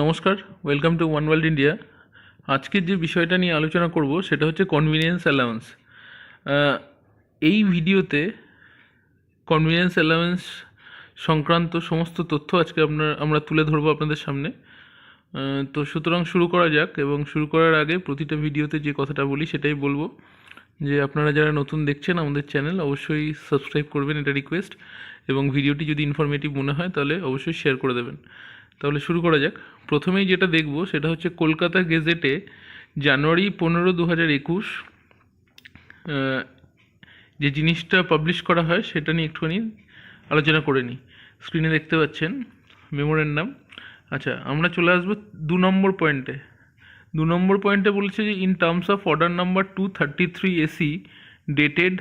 নমস্কার welcome to One World India আজকের যে বিষয়টা নিয়ে আলোচনা করব, সেটা হচ্ছে কনভিনিয়েন্স অ্যালাউন্স এই ভিডিওতে কনভিনিয়েন্স অ্যালাউন্স সংক্রান্ত সমস্ত তথ্য আজকে আপনার আমরা তুলে ধরবো আপনাদের সামনে। তো সুতরাং শুরু করা যাক, এবং শুরু করার আগে প্রতিটা ভিডিওতে যে কথাটা বলি, সেটাই বলব। যে আপনারা যারা নতুন দেখছেন আমাদের চ্যানেল অবশ্যই সাবস্ক্রাইব করবেন এটা রিকোয়েস্ট এবং ভিডিওটি যদি ইনফরমেটিভ মনে হয়, তাহলে অবশ্যই শেয়ার করে দেবেন। তাহলে শুরু করা যাক। প্রথমেই যেটা দেখব সেটা হচ্ছে কলকাতা গেজেটে জানুয়ারি পনেরো দু হাজার একুশ যে জিনিসটা পাবলিশ করা হয় সেটা নিয়ে একটুখানি আলোচনা করে নিই। স্ক্রিনে দেখতে পাচ্ছেন মেমোরেন্ডাম আচ্ছা আমরা চলে আসব দু নম্বর পয়েন্টে দু নম্বর পয়েন্টে বলেছে যে in terms of order number two thirty three AC dated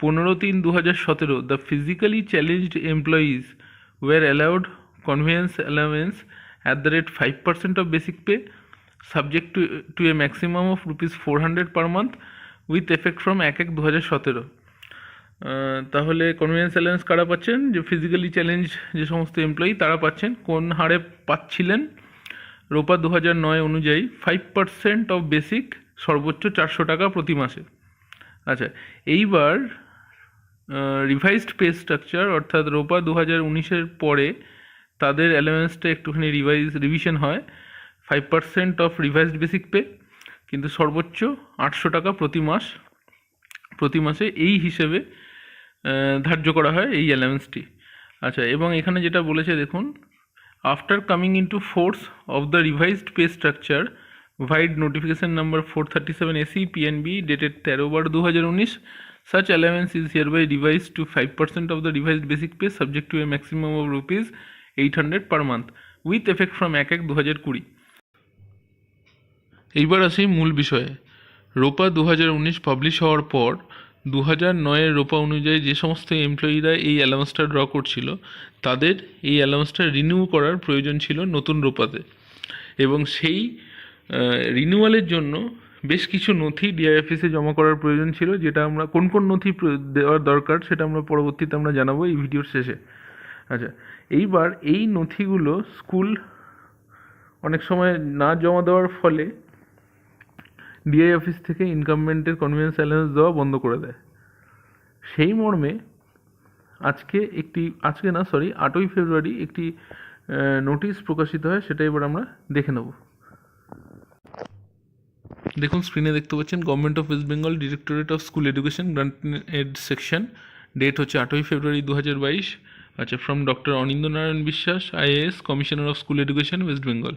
পনেরো তিন দু হাজার সতেরো the physically challenged employees were allowed conveyance allowance at the rate five percent of basic pay subject to to a maximum of rupees four hundred per month with effect from এক এক দু হাজার সতেরো তাহলে কনভেন্স অ্যালায়েন্স কারা পাচ্ছেন? যে physically challenge যে সমস্ত এমপ্লয়ি তারা পাচ্ছেন। কোন হারে পাচ্ছিলেন? রোপা দু হাজার নয় অনুযায়ী ফাইভ পার্সেন্ট অফ বেসিক সর্বোচ্চ চারশো টাকা প্রতি মাসে। আচ্ছা এইবার রিভাইজড পে স্ট্রাকচার অর্থাৎ রোপা দু হাজার উনিশের পরে তাদের অ্যালাউন্সটা একটুখানি রিভাইজ রিভিশন হয়। Five percent of revised basic pay কিন্তু সর্বোচ্চ আটশো টাকা প্রতি মাস, প্রতি মাসে এই হিসেবে ধার্য করা হয় এই অ্যালাউন্সটি আচ্ছা এবং এখানে যেটা বলেছে, দেখুন after coming into force of the revised pay structure vide notification number four thirty seven AC PNB dated তেরো বারো দু হাজার উনিশ such allowance is hereby revised to 5% of the revised basic pay, subject to a maximum of rupees 800 per month with effect from এক এক দু হাজার কুড়ি। এইবার আসি মূল বিষয়ে। রোপা দু হাজার উনিশ পাবলিশ হওয়ার পর দু হাজার নয়ের রোপা অনুযায়ী যে সমস্ত এমপ্লয়িরা এই অ্যালাউন্সটা ড্র করছিল, তাদের এই অ্যালাউন্সটা রিনিউ করার প্রয়োজন ছিল নতুন রোপাতে। এবং সেই রিনিউয়ালের জন্য বেশ কিছু নথি ডিআই অফিসে জমা করার প্রয়োজন ছিল, যেটা আমরা কোন কোন নথি দেওয়ার দরকার সেটা আমরা পরবর্তীতে আমরা জানাব এই ভিডিওর শেষে। আচ্ছা এইবার এই নথিগুলো স্কুল অনেক সময় না জমা দেওয়ার ফলে ডিআই অফিস থেকে ইনকামমেন্টের কনভিনেন্স অ্যালাউন্স দেওয়া বন্ধ করে দেয়। সেই মর্মে আজকে একটি, আজকে না সরি আটই ফেব্রুয়ারি একটি নোটিশ প্রকাশিত হয়, সেটা এবার আমরা দেখে নেব। দেখুন স্ক্রিনে দেখতে পাচ্ছেন government of West Bengal directorate of school education grant aid section date হচ্ছে আটই ফেব্রুয়ারি দু হাজার বাইশ। আচ্ছা from doctor Anindya Narayan Biswas IAS commissioner of school education West Bengal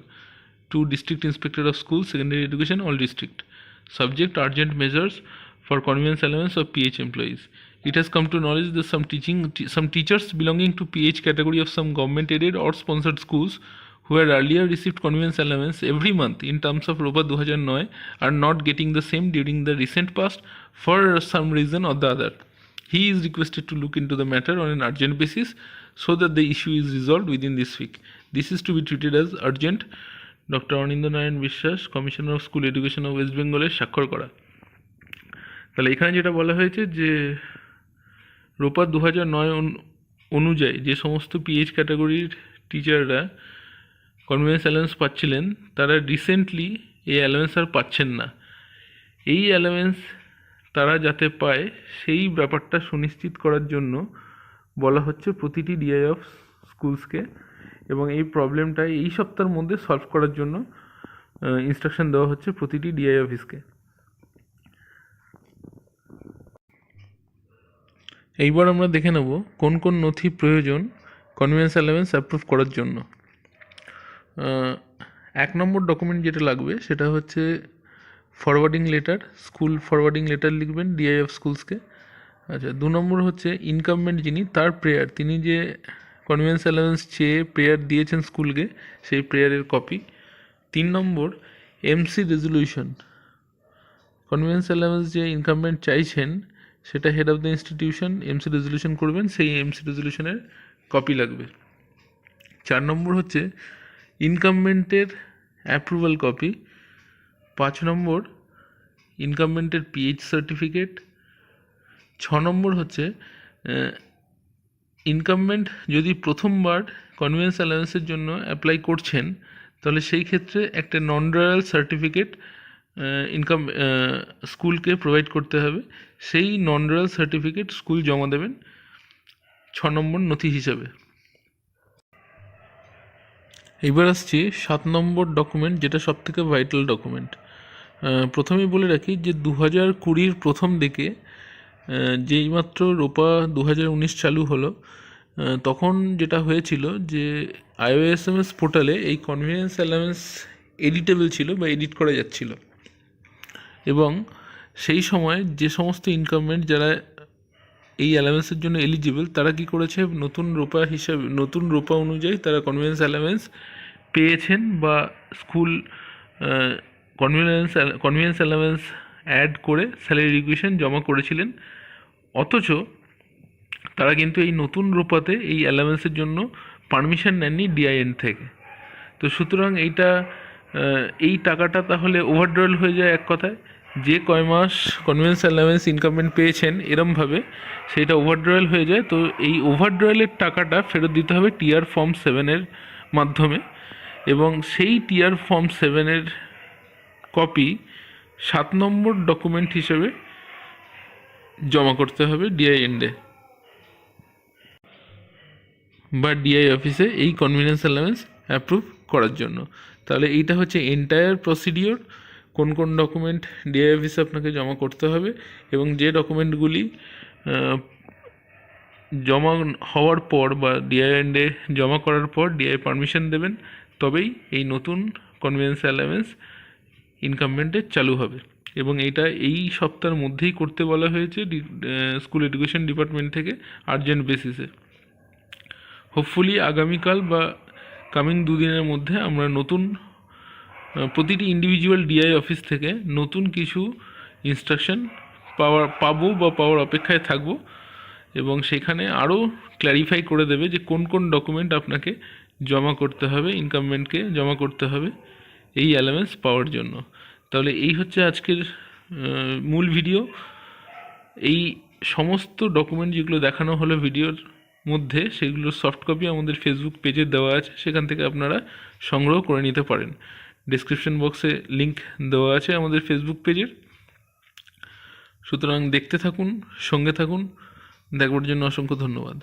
to district inspector of school secondary education all district subject urgent measures for convenience allowance of PH employees. It has come to knowledge that some teaching t- some teachers belonging to PH category of some government aided or sponsored schools who had earlier received convenience allowance every month in terms of Ropa 2009 are not getting the same during the recent past for some reason or the other. He is requested to look into the matter on an urgent basis so that the issue is resolved within this week. This is to be treated as urgent. Doctor Anindya Narayan Biswas commissioner of school education of West বেঙ্গলের স্বাক্ষর করা তাহলে এখানে যেটা বলা হয়েছে যে, রোপা দু হাজার নয় অনুযায়ী যে সমস্ত পিএইচ ক্যাটাগরির টিচাররা কনভেন্স অ্যালাউন্স পাচ্ছিলেন, তারা রিসেন্টলি এই অ্যালাউন্স আর পাচ্ছেন না এই অ্যালাউন্স তারা যাতে পায়, সেই ব্যাপারটা সুনিশ্চিত করার জন্য বলা হচ্ছে প্রতিটি ডিআই অফ স্কুলসকে এবং এই প্রবলেমটা এই সপ্তাহের মধ্যে সলভ করার জন্য ইনস্ট্রাকশন দেওয়া হচ্ছে প্রতিটি ডিআই অফিসকে এইবার আমরা দেখে নেব কোন কোন নথি প্রয়োজন কনভেন্স অ্যালাউন্স অ্যাপ্রুভ করার জন্য। এক নম্বর ডকুমেন্ট যেটা লাগবে সেটা হচ্ছে forwarding letter school forwarding letter লিখবেন ডিআই অফ স্কুলসকে আচ্ছা দু নম্বর হচ্ছে ইনকামমেন্ট যিনি, তার প্রেয়ার তিনি যে কনভেন্স অ্যালাউন্স চেয়ে প্রেয়ার দিয়েছেন স্কুলকে সেই প্রেয়ারের কপি তিন নম্বর এমসি রেজলিউশন কনভেন্স অ্যালাউন্স যে ইনকামমেন্ট চাইছেন, সেটা head of the institution MC resolution করবেন, সেই এমসি রেজলিউশনের কপি লাগবে। চার নম্বর হচ্ছে ইনকামমেন্টের অ্যাপ্রুভাল কপি পাঁচ নম্বর ইনকামমেন্টের পিএইচ সার্টিফিকেট ছ নম্বর হচ্ছে ইনকামমেন্ট যদি প্রথমবার কনভেন্স অ্যালায়েন্সের জন্য অ্যাপ্লাই করছেন, তাহলে সেই ক্ষেত্রে একটা নন রয়্যাল সার্টিফিকেট ইনকাম স্কুলকে প্রোভাইড করতে হবে। সেই নন রয়্যাল সার্টিফিকেট স্কুল জমা দেবেন ছ নম্বর নথি হিসাবে। এবার আসছি সাত নম্বর ডকুমেন্ট যেটা সব থেকে ভাইটাল ডকুমেন্ট প্রথমেই বলে রাখি যে দু হাজার কুড়ির প্রথম দিকে যেইমাত্র রোপা দু হাজার উনিশ চালু হলো তখন যেটা হয়েছিল যে আইওএসএমএস পোর্টালে এই কনভিনিয়েন্স অ্যালাউন্স এডিটেবল ছিল বা এডিট করা যাচ্ছিল। এবং সেই সময় যে সমস্ত ইনকামমেন্ট যারা এই অ্যালাউন্সের জন্য এলিজিবল তারা কি করেছে? নতুন রোপা হিসাবে, নতুন রোপা অনুযায়ী তারা কনভিনিয়েন্স অ্যালাউন্স পেয়েছেন বা school convenience convenience allowance add করে স্যালারি রিকুয়েশন জমা করেছিলেন। অথচ তারা কিন্তু এই নতুন রূপাতে এই অ্যালাউন্সের জন্য পারমিশন নেননি ডিআইএন থেকে। তো সুতরাং এইটা এই টাকাটা তাহলে ওভারড্রল হয়ে যায় এক কথায়। যে কয় মাস কনভেন্স অ্যালাউন্স ইনকামমেন্ট পেয়েছেন এরমভাবে সেটা ওভারড্রয়াল হয়ে যায়। তো এই ওভারড্রয়ালের টাকাটা ফেরত দিতে হবে টিআর ফর্ম সেভেনের মাধ্যমে এবং সেই টিআর ফর্ম সেভেনের কপি সাত নম্বর ডকুমেন্ট হিসেবে জমা করতে হবে ডিআই এন্ডে বা ডিআই অফিসে এই কনভিনিয়েন্স অ্যালাউন্স অ্যাপ্রুভ করার জন্য। তাহলে এইটা হচ্ছে এন্টায়ার প্রসিডিওর কোন কোন ডকুমেন্ট ডিআই অফিসে আপনাকে জমা করতে হবে এবং যে ডকুমেন্টগুলি জমা হওয়ার পর বা ডিআই এন্ডে জমা করার পর ডিআই পারমিশন দেবেন, তবেই এই নতুন কনভিনিয়েন্স অ্যালাউন্স ইনকামমেন্টে চালু হবে। এবং এটা এই সপ্তাহের মধ্যেই করতে বলা হয়েছে স্কুল এডুকেশন ডিপার্টমেন্ট থেকে আর্জেন্ট বেসিসে হোপফুলি আগামীকাল বা কামিং দুদিনের মধ্যে আমরা নতুন প্রতিটি ইন্ডিভিজুয়াল ডিআই অফিস থেকে নতুন কিছু ইনস্ট্রাকশন পাওয়ার পাবো বা পাওয়ার অপেক্ষায় থাকব এবং সেখানে আরও ক্ল্যারিফাই করে দেবে যে কোন কোন ডকুমেন্ট আপনাকে জমা করতে হবে ইনকামমেন্টকে জমা করতে হবে। এই অ্যালামেন্স পাওয়ার জন্য। তাহলে এই হচ্ছে আজকের মূল ভিডিও এই সমস্ত ডকুমেন্ট যেগুলো দেখানো হলো ভিডিওর মধ্যে, সেগুলোর সফট কপি আমাদের ফেসবুক পেজে দেওয়া আছে। সেখান থেকে আপনারা সংগ্রহ করে নিতে পারেন। ডিসক্রিপশন বক্সে লিংক দেওয়া আছে আমাদের ফেসবুক পেজের সুতরাং দেখতে থাকুন, সঙ্গে থাকুন। দেখবার জন্য অসংখ্য ধন্যবাদ।